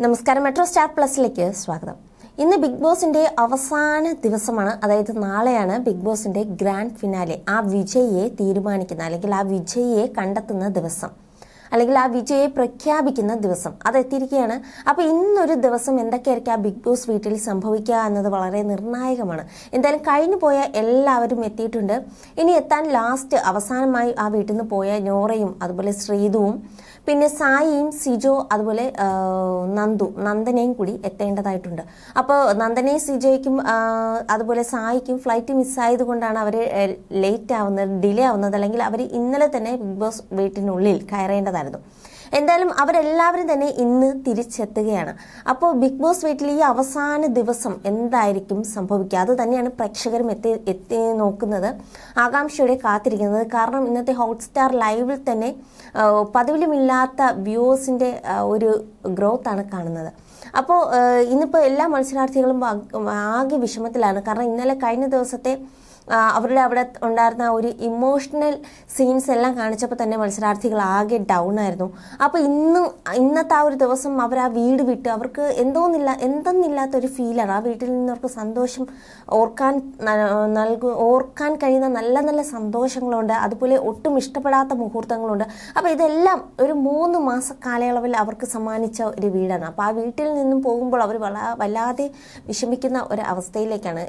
നമസ്കാരം. Metro star പ്ലസിലേക്ക് സ്വാഗതം. ഇന്ന് ബിഗ് ബോസിന്റെ അവസാന ദിവസമാണ്. അതായത് നാളെയാണ് ബിഗ് ബോസിന്റെ ഗ്രാൻഡ് ഫിനാലെ. ആ വിജയിയെ തീരുമാനിക്കുന്ന അല്ലെങ്കിൽ ആ വിജയിയെ കണ്ടെത്തുന്ന ദിവസം. അല്ലെങ്കിൽ ആ വിജയെ പ്രഖ്യാപിക്കുന്ന ദിവസം അതെത്തിയിരിക്കുകയാണ്. അപ്പോൾ ഇന്നൊരു ദിവസം എന്തൊക്കെയായിരിക്കും ആ ബിഗ് ബോസ് വീട്ടിൽ സംഭവിക്കുക എന്നത് വളരെ നിർണായകമാണ്. എന്തായാലും കഴിഞ്ഞു പോയ എല്ലാവരും എത്തിയിട്ടുണ്ട്. ഇനി എത്താൻ ലാസ്റ്റ് അവസാനമായി ആ വീട്ടിൽ നിന്ന് പോയ നോറയും അതുപോലെ ശ്രീതുവും പിന്നെ സായിയും സിജോ അതുപോലെ നന്ദു നന്ദനയും കൂടി എത്തേണ്ടതായിട്ടുണ്ട്. അപ്പോൾ നന്ദനയും സിജോയ്ക്കും അതുപോലെ സായിക്കും ഫ്ലൈറ്റ് മിസ്സായത് കൊണ്ടാണ് അവർ ലേറ്റ് ആവുന്നത് ഡിലേ ആവുന്നത് അല്ലെങ്കിൽ അവർ ഇന്നലെ തന്നെ ബിഗ് ബോസ് വീട്ടിനുള്ളിൽ കയറേണ്ടതായിരുന്നു എന്തായാലും അവരെല്ലാവരും തന്നെ ഇന്ന് തിരിച്ചെത്തുകയാണ്. അപ്പോൾ ബിഗ് ബോസ് വീട്ടിൽ ഈ അവസാന ദിവസം എന്തായിരിക്കും സംഭവിക്കുക? അത് തന്നെയാണ് പ്രേക്ഷകരും എത്തി എത്തി നോക്കുന്നത്. ആകാംക്ഷയോടെ കാത്തിരിക്കുന്നത്. കാരണം ഇന്നത്തെ ഹോട്ട്സ്റ്റാർ ലൈവിൽ തന്നെ പതിവിലുമില്ലാത്ത വ്യൂവേഴ്സിന്റെ ഒരു ഗ്രോത്ത് ആണ് കാണുന്നത്. അപ്പോൾ ഇന്നിപ്പോൾ എല്ലാ മത്സരാർത്ഥികളും ആകെ- വിഷമത്തിലാണ്. കാരണം ഇന്നലെ കഴിഞ്ഞ ദിവസത്തെ അവരുടെ അവിടെ ഉണ്ടായിരുന്ന ഒരു ഇമോഷണൽ സീൻസ് എല്ലാം കാണിച്ചപ്പോൾ തന്നെ മത്സരാർത്ഥികൾ ആകെ ഡൗൺ ആയിരുന്നു. അപ്പോൾ ഇന്നും ഇന്നത്തെ ആ ഒരു ദിവസം അവർ ആ വീട് വിട്ട് അവർക്ക് എന്തോന്നില്ല എന്തെന്നില്ലാത്തൊരു ഫീലാണ് ആ. വീട്ടിൽ നിന്ന് അവർക്ക് സന്തോഷം ഓർക്കാൻ നൽകു ഓർക്കാൻ കഴിയുന്ന നല്ല നല്ല സന്തോഷങ്ങളുണ്ട്. അതുപോലെ ഒട്ടും ഇഷ്ടപ്പെടാത്ത മുഹൂർത്തങ്ങളുണ്ട്. അപ്പോൾ ഇതെല്ലാം ഒരു മൂന്ന് മാസ കാലയളവിൽ അവർക്ക് സമ്മാനിച്ച ഒരു വീടാണ്. അപ്പോൾ ആ വീട്ടിൽ നിന്നും പോകുമ്പോൾ അവർ വല്ലാതെ വിഷമിക്കുന്ന ഒരു അവസ്ഥയിലേക്കാണ്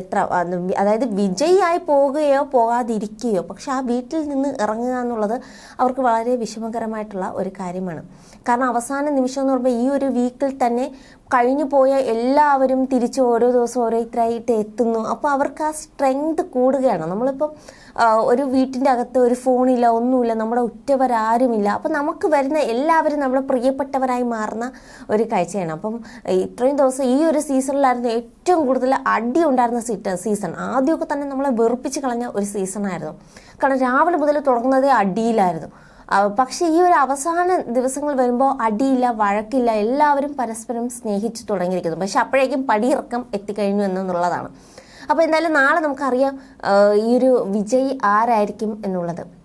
എത്ര അത് അതായത് വിജയിയായി പോവുകയോ പോകാതിരിക്കുകയോ പക്ഷെ ആ വീട്ടിൽ നിന്ന് ഇറങ്ങുക എന്നുള്ളത് അവർക്ക് വളരെ വിഷമകരമായിട്ടുള്ള ഒരു കാര്യമാണ്. കാരണം അവസാന നിമിഷം എന്ന് പറയുമ്പോൾ ഈ ഒരു വീക്കിൽ തന്നെ കഴിഞ്ഞു പോയ എല്ലാവരും തിരിച്ച് ഓരോ ദിവസം ഓരോരുത്തരായിട്ട് എത്തുന്നു. അപ്പോൾ അവർക്ക് ആ സ്ട്രെങ്ത് കൂടുകയാണ്. നമ്മളിപ്പം ഒരു വീട്ടിന്റെ അകത്ത് ഒരു ഫോണില്ല ഒന്നുമില്ല നമ്മുടെ ഉറ്റവരാരുമില്ല. അപ്പം നമുക്ക് വരുന്ന എല്ലാവരും നമ്മുടെ പ്രിയപ്പെട്ടവരായി മാറുന്ന ഒരു കാഴ്ചയാണ്. അപ്പം ഇത്രയും ദിവസം ഈ ഒരു സീസണിലായിരുന്നു ഏറ്റവും കൂടുതൽ അടി ഉണ്ടായിരുന്ന സീറ്റ് സീസൺ ആദ്യമൊക്കെ തന്നെ നമ്മളെ വെറുപ്പിച്ച് കളഞ്ഞ ഒരു സീസണായിരുന്നു കാരണം രാവിലെ മുതൽ തുടങ്ങുന്നതേ അടിയിലായിരുന്നു. പക്ഷേ ഈ ഒരു അവസാന ദിവസങ്ങൾ വരുമ്പോൾ അടിയില്ല വഴക്കില്ല എല്ലാവരും പരസ്പരം സ്നേഹിച്ചു തുടങ്ങിയിരിക്കുന്നു. പക്ഷെ അപ്പോഴേക്കും പടിയിറക്കം എത്തിക്കഴിഞ്ഞു എന്നുള്ളതാണ്. അപ്പോൾ എന്തായാലും നാളെ നമുക്കറിയാം ഈ ഒരു വിജയ് ആരായിരിക്കും എന്നുള്ളത്.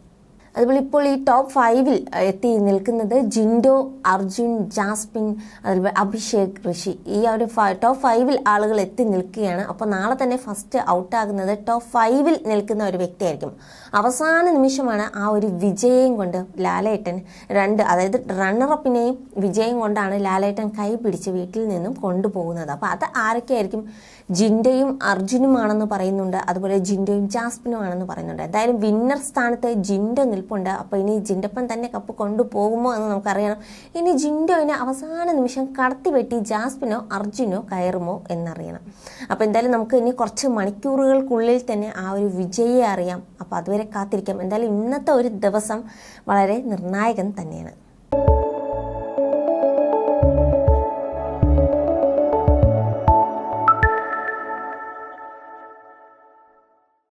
അതുപോലെ ഇപ്പോൾ ഈ ടോപ്പ് ഫൈവിൽ എത്തി നിൽക്കുന്നത് ജിൻഡോ അർജുൻ ജാസ്പിൻ അതുപോലെ അഭിഷേക് ഋഷി. ഈ ഒരു ടോപ്പ് ഫൈവിൽ ആളുകൾ എത്തി നിൽക്കുകയാണ്. അപ്പോൾ നാളെ തന്നെ ഫസ്റ്റ് ഔട്ടാകുന്നത് ടോപ്പ് ഫൈവിൽ നിൽക്കുന്ന ഒരു വ്യക്തിയായിരിക്കും. അവസാന നിമിഷമാണ് ആ ഒരു വിജയം കൊണ്ട് ലാലേട്ടൻ രണ്ട് അതായത് റണ്ണറപ്പിനെയും വിജയം കൊണ്ടാണ് ലാലേട്ടൻ കൈ പിടിച്ച് വീട്ടിൽ നിന്നും കൊണ്ടുപോകുന്നത്. അപ്പോൾ അത് ആരൊക്കെയായിരിക്കും? ജിൻഡയും അർജുനുമാണെന്ന് പറയുന്നുണ്ട്. അതുപോലെ ജിൻഡയും ജാസ്മിനും ആണെന്ന് പറയുന്നുണ്ട്. എന്തായാലും വിന്നർ സ്ഥാനത്ത് ജിൻഡോ നിൽപ്പുണ്ട് അപ്പോൾ ഇനി ജിൻഡപ്പൻ തന്നെ കപ്പ് കൊണ്ടുപോകുമോ എന്ന് നമുക്കറിയണം. ഇനി ജിൻഡോയിനെ അവസാന നിമിഷം കടത്തിവെട്ടി ജാസ്മിനോ അർജുനോ കയറുമോ എന്നറിയണം. അപ്പോൾ എന്തായാലും നമുക്ക് ഇനി കുറച്ച് മണിക്കൂറുകൾക്കുള്ളിൽ തന്നെ ആ ഒരു വിജയെ അറിയാം. അപ്പോൾ അതുവരെ കാത്തിരിക്കാം. എന്തായാലും ഇന്നത്തെ ഒരു ദിവസം വളരെ നിർണായകം തന്നെയാണ്.